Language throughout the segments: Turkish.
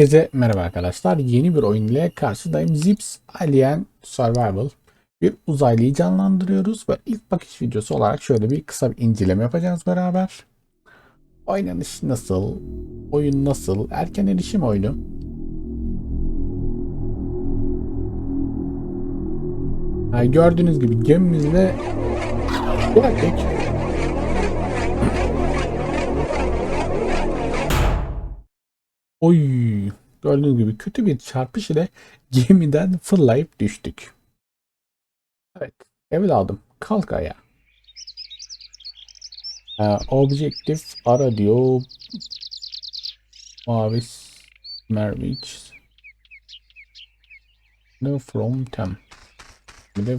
Herkese merhaba arkadaşlar. Yeni bir oyun ile karşıdayım. Zips Alien Survival. Bir uzaylıyı canlandırıyoruz ve ilk bakış videosu olarak şöyle bir kısa bir inceleme yapacağız beraber. Oynanış nasıl? Oyun nasıl? Erken erişim oyunu. Ha, gördüğünüz gibi gemimizle geldik. Oy, gördüğünüz gibi kötü bir çarpış ile gemiden fırlayıp düştük. Evet, evladım kalk ayağa. Ee, objektif ara diyor. Mavi Merviç. No from tem. Bir de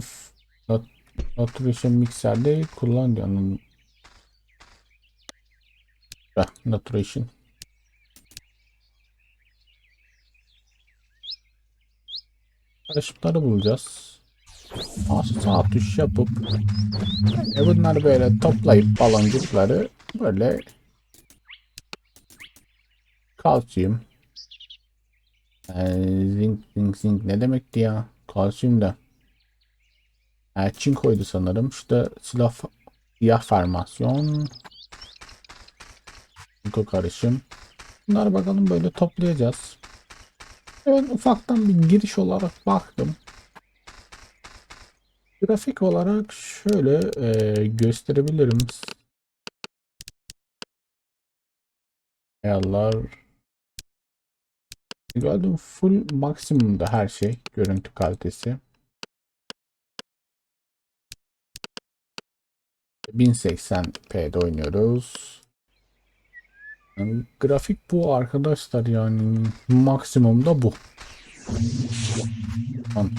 not, Naturation Mixer'de kullan diyor. Naturation. Karışımları bulacağız. Sağ tuş yapıp e bunları böyle toplayıp baloncukları böyle kalsiyum e, zinc zinc zinc ne demekti ya? Kalsiyum da. E, çinkoydu sanırım. İşte silah siyah formasyon çinko karışım. Bunları bakalım böyle toplayacağız ben ufaktan bir giriş olarak baktım. Grafik olarak şöyle e, gösterebilirim. Ayarlar. Gördüm full maksimumda her şey. Görüntü kalitesi. 1080p'de oynuyoruz. Yani grafik bu arkadaşlar yani maksimumda bu. Tamam.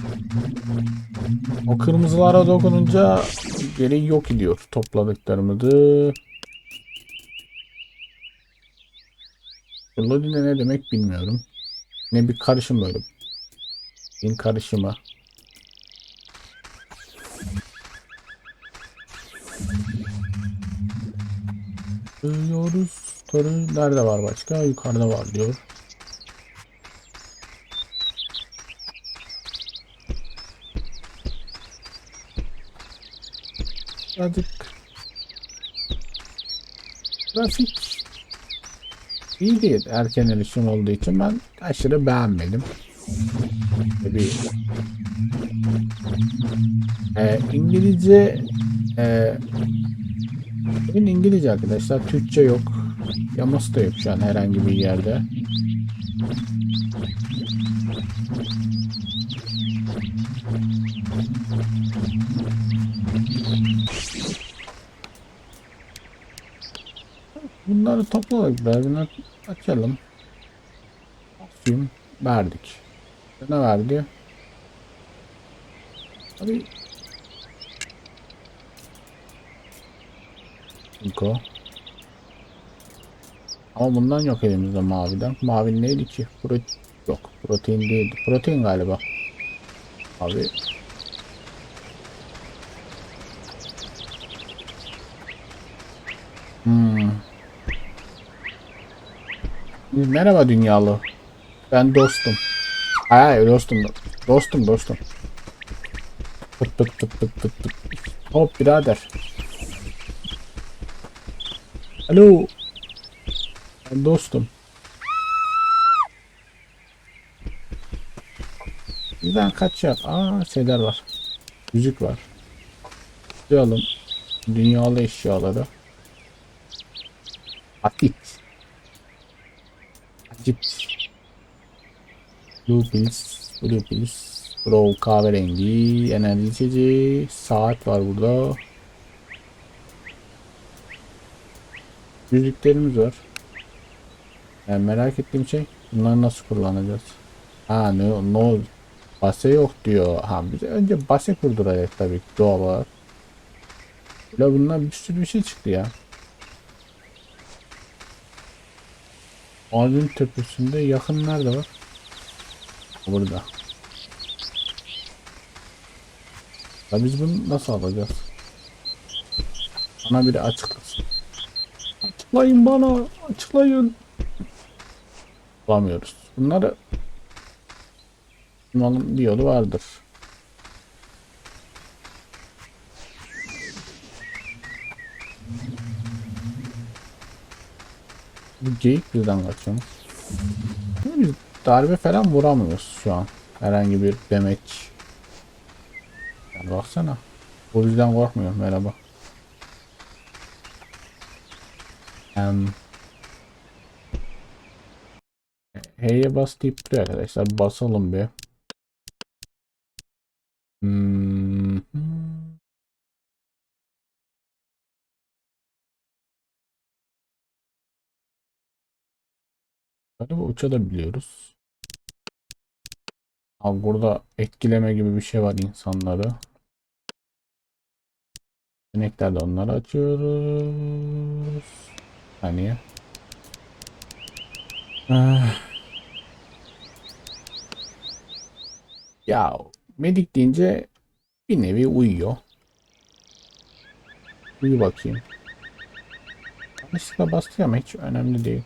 O kırmızılara dokununca geri yok ediyor topladıklarımızı. Lodine ne demek bilmiyorum. Ne bir karışım böyle. Bir karışımı. Duyuyoruz. Soru nerede var başka? Yukarıda var diyor. Birazcık grafik iyi değil erken erişim olduğu için ben aşırı beğenmedim. Bir e, İngilizce e, Oyun İngilizce arkadaşlar. Türkçe yok. Yaması da an herhangi bir yerde. Bunları topladık. Bunları açalım. Film verdik. Ne verdi? Abi Cinko. Ama bundan yok elimizde maviden. Mavi neydi ki? Pro yok. Protein değildi. Protein galiba. Abi. Hmm. Merhaba dünyalı. Ben dostum. Hayır dostum. Dostum dostum. Pıt pıt pıt pıt pıt pıt. Hop birader. Alo. Dostum. Bizden kaç yap? Aa şeyler var. Müzik var. Duyalım. Dünyalı eşyaları. Atit. Acip. Blue Pills. Blue Pills. Bro kahverengi. Enerji içeceği. Saat var burada. Yüzüklerimiz var. Yani merak ettiğim şey bunları nasıl kullanacağız? Ha ne no base yok diyor. Ha biz önce base kurduracağız tabii ki doğal olarak. Ya bunlar bir sürü bir şey çıktı ya. Ağacın tepesinde yakın nerede var? Burada. Ya biz bunu nasıl alacağız? Bana biri açıklasın. Açıklayın bana. Açıklayın. Bulamıyoruz. Bunları bulmanın bir yolu vardır. Bu geyik birden kaçıyor. Biz darbe falan vuramıyoruz şu an. Herhangi bir demeç. Yani baksana. O yüzden korkmuyorum. Merhaba. Em, H'ye bas deyip duruyor arkadaşlar. Basalım bir. Hmm. Galiba uçabiliyoruz. Abi burada etkileme gibi bir şey var insanları. Yeteneklerde onları açıyoruz. Saniye. Ah. Ya medik deyince bir nevi uyuyor. Uyu bakayım. Yanlışlıkla bastı ama hiç önemli değil.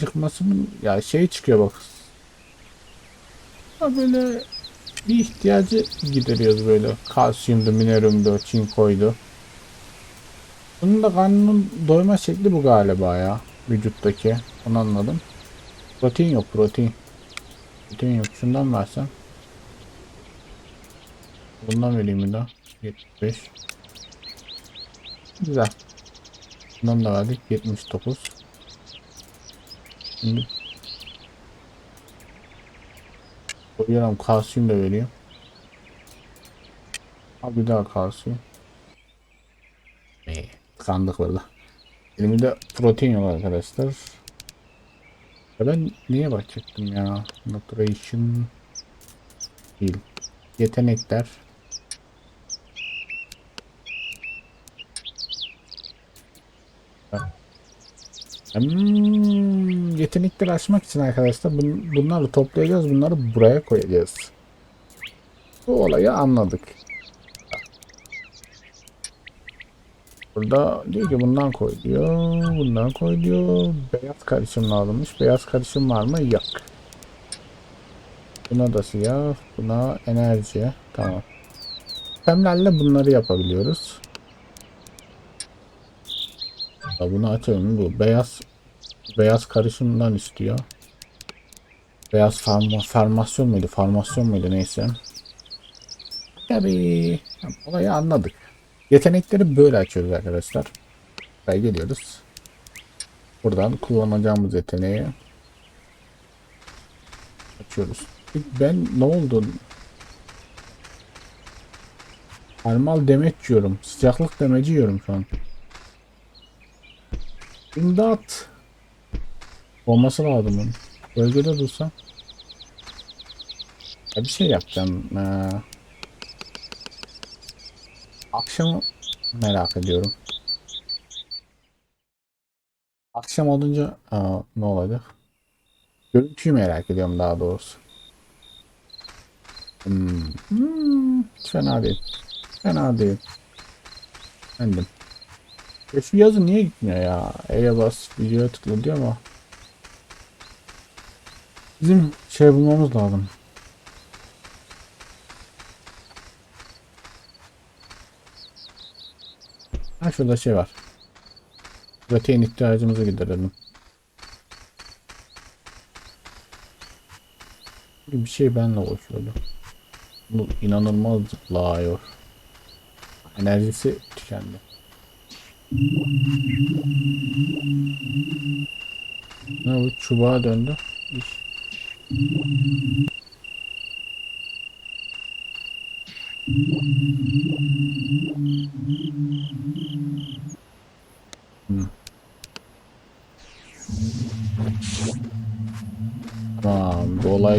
Çıkmasının ya şey çıkıyor bak. Ha böyle bir ihtiyacı gideriyoruz böyle. Kalsiyumdu, mineryumdu, çinkoydu. Bunun da karnının doyma şekli bu galiba ya. Vücuttaki. Onu anladım. Protein yok protein. Protein yok. Şundan versen. Bundan vereyim bir daha. 75. Güzel. Bundan da verdik. 79. Şimdi koyuyorum kalsiyum da veriyor. Al bir daha kalsiyum. Kandık burada. Elimde protein yok arkadaşlar. Ya ben niye bakacaktım ya? Nutrition değil. Yetenekler. Hmm, yetenekleri açmak için arkadaşlar bun- bunları toplayacağız. Bunları buraya koyacağız. Bu olayı anladık. Burada diyor ki bundan koy diyor. Bundan koy diyor. Beyaz karışım lazımmış. Beyaz karışım var mı? Yok. Buna da siyah. Buna enerji. Tamam. Temlerle bunları yapabiliyoruz. Ya bunu açalım. Bu beyaz beyaz karışımdan istiyor. Beyaz farma, farmasyon muydu? Farmasyon muydu? Neyse. Tabii. Olayı anladık. Yetenekleri böyle açıyoruz arkadaşlar. Buraya geliyoruz. Buradan kullanacağımız yeteneği açıyoruz. Ben ne oldu? Termal demeç yiyorum. Sıcaklık demeci yiyorum şu an. İmdat. Olması lazım onun. Bölgede dursam. Ya bir şey yapacağım. Ee, akşam merak ediyorum. Akşam olunca aa, ne olacak? Görüntüyü merak ediyorum daha doğrusu. Hmm. Hmm, fena değil. Fena değil. Efendim. E şu yazı niye gitmiyor ya? E'ye bas, videoya tıkla diyor ama. Bizim şey bulmamız lazım. Şurada şey var. Protein ihtiyacımızı giderelim. Bir şey benle uğraşıyordu. Bu inanılmaz zıplıyor. Enerjisi tükendi. Ne bu çubuğa döndü. İş.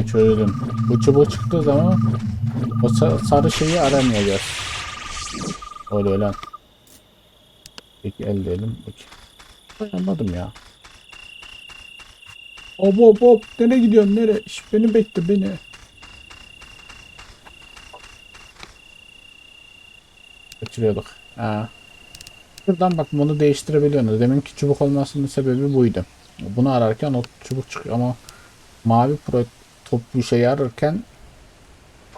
Tamam, bu olayı çözdüm. Bu çubuğu çıktığı zaman o sa- sarı şeyi aramayacağız. Öyle lan. Peki elde edelim. Peki. Anladım ya. Hop hop hop. Nereye gidiyorsun? Nereye? Şş, beni bekle beni. Kaçırıyorduk. Ha. Şuradan bak bunu değiştirebiliyorsunuz. Deminki çubuk olmasının sebebi buydu. Bunu ararken o çubuk çıkıyor ama mavi pro toplu şey ararken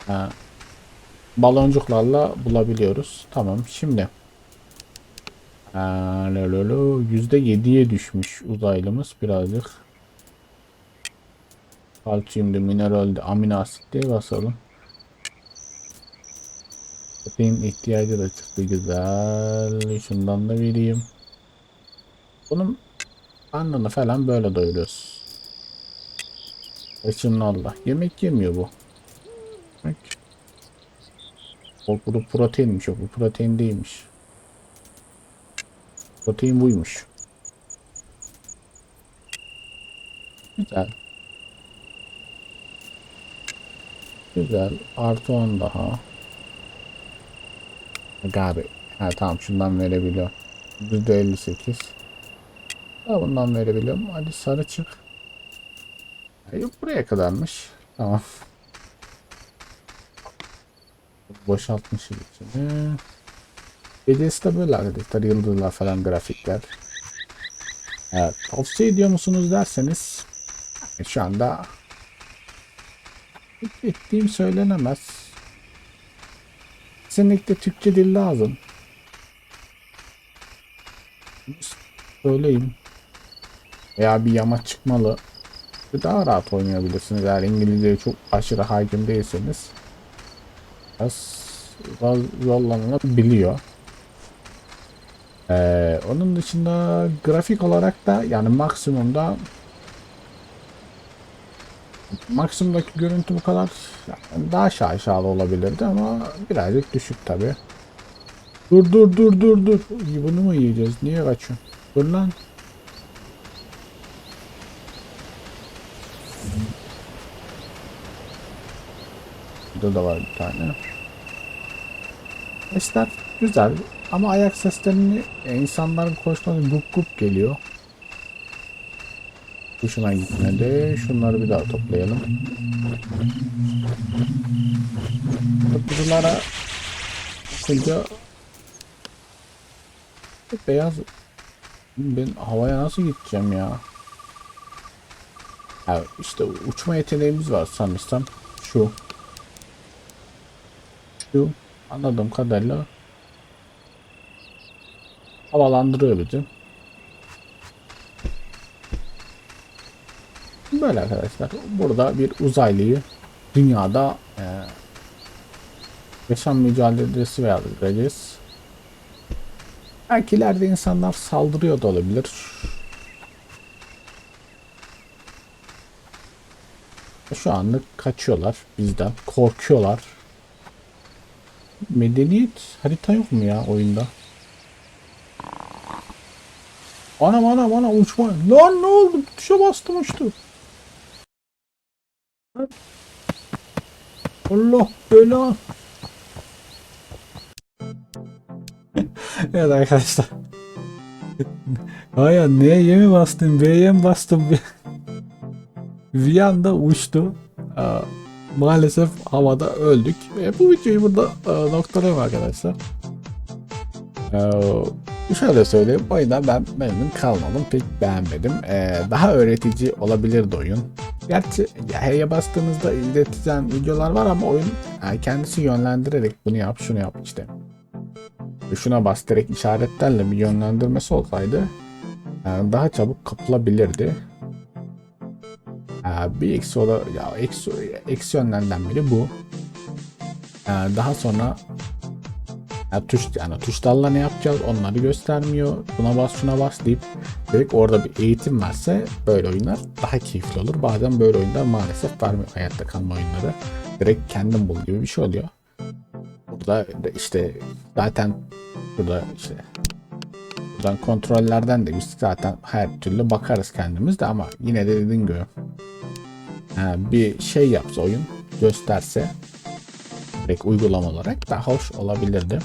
ha, baloncuklarla bulabiliyoruz. Tamam şimdi. Lo, lo. %7'ye düşmüş uzaylımız birazcık. Kalsiyumdu, mineraldi, amino asitte basalım. Protein ihtiyacı da çıktı güzel. Şundan da vereyim. Bunun karnını falan böyle doyuruyoruz. Eşimle Allah. Yemek yemiyor bu. Yemek. O bu proteinmiş o. Bu protein değilmiş. Protein buymuş. Güzel. Güzel. Artı 10 daha. Abi. Ha tamam şundan verebiliyor. %58. Ha bundan verebiliyorum. Hadi sarı çık. Ha, yok buraya kadarmış. Tamam. Boşaltmış içini. Gecesi de böyle arkadaşlar. Yıldızlar falan grafikler. Evet, tavsiye ediyor musunuz derseniz e, şu anda ettiğim söylenemez. Kesinlikle Türkçe dil lazım. Söyleyeyim. Veya bir yama çıkmalı. Daha rahat oynayabilirsiniz eğer İngilizceye çok aşırı hakim değilseniz. Biraz zorlanılabiliyor. Ee, onun dışında grafik olarak da yani maksimumda maksimumdaki görüntü bu kadar yani daha şaşalı olabilirdi ama birazcık düşük tabi. Dur dur dur dur dur. Bunu mu yiyeceğiz? Niye kaçıyorsun? Dur lan. Burada da var bir tane. Sesler güzel ama ayak seslerini e, insanların koşması gup gup geliyor. Hoşuma gitmedi. Şunları bir daha toplayalım. Kutulara bakınca beyaz ben havaya nasıl gideceğim ya? Ya işte uçma yeteneğimiz var sanırsam. Şu. Şu. Anladığım kadarıyla havalandırıyor bizi. Böyle arkadaşlar. Burada bir uzaylıyı dünyada e, yaşam mücadelesi vereceğiz. Belki ileride insanlar saldırıyor da olabilir. Şu anlık kaçıyorlar bizden. Korkuyorlar. Medeniyet harita yok mu ya oyunda? Anam anam anam uçma. Lan ne oldu? Tuşa bastım uçtu. Allah bela. evet arkadaşlar. Hayır neye yemi bastım? V'ye mi bastım? Bir anda uçtu. Aa, maalesef havada öldük. Ve bu videoyu burada e, noktalayayım arkadaşlar. Ee, şöyle söyleyeyim. Oyunda ben memnun kalmadım. Pek beğenmedim. Ee, daha öğretici olabilirdi oyun. Gerçi H'ye bastığınızda izleteceğim videolar var ama oyun yani kendisi yönlendirerek bunu yap şunu yap işte. Şuna bas direkt işaretlerle bir yönlendirmesi olsaydı yani daha çabuk kapılabilirdi. Ee, bir eksi ola, ya eksi, eksi yönlerden biri bu. Ee, daha sonra yani tuş yani tuşlarla ne yapacağız onları göstermiyor. Buna bas şuna bas deyip direkt orada bir eğitim verse böyle oyunlar daha keyifli olur. Bazen böyle oyunlar maalesef vermiyor hayatta kalma oyunları. Direkt kendin bul gibi bir şey oluyor. Burada işte zaten burada işte buradan kontrollerden de biz zaten her türlü bakarız kendimiz de ama yine de dediğim gibi bir şey yapsa oyun gösterse direkt uygulama olarak daha hoş olabilirdi.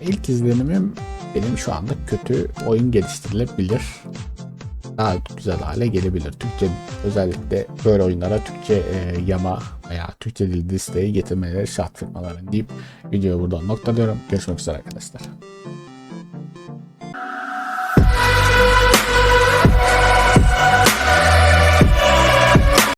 İlk izlenimim benim şu anda kötü oyun geliştirilebilir. daha güzel hale gelebilir. Türkçe özellikle böyle oyunlara Türkçe e, yama veya Türkçe dil desteği getirmeleri şart firmaların deyip videoyu buradan noktalıyorum. Görüşmek üzere arkadaşlar.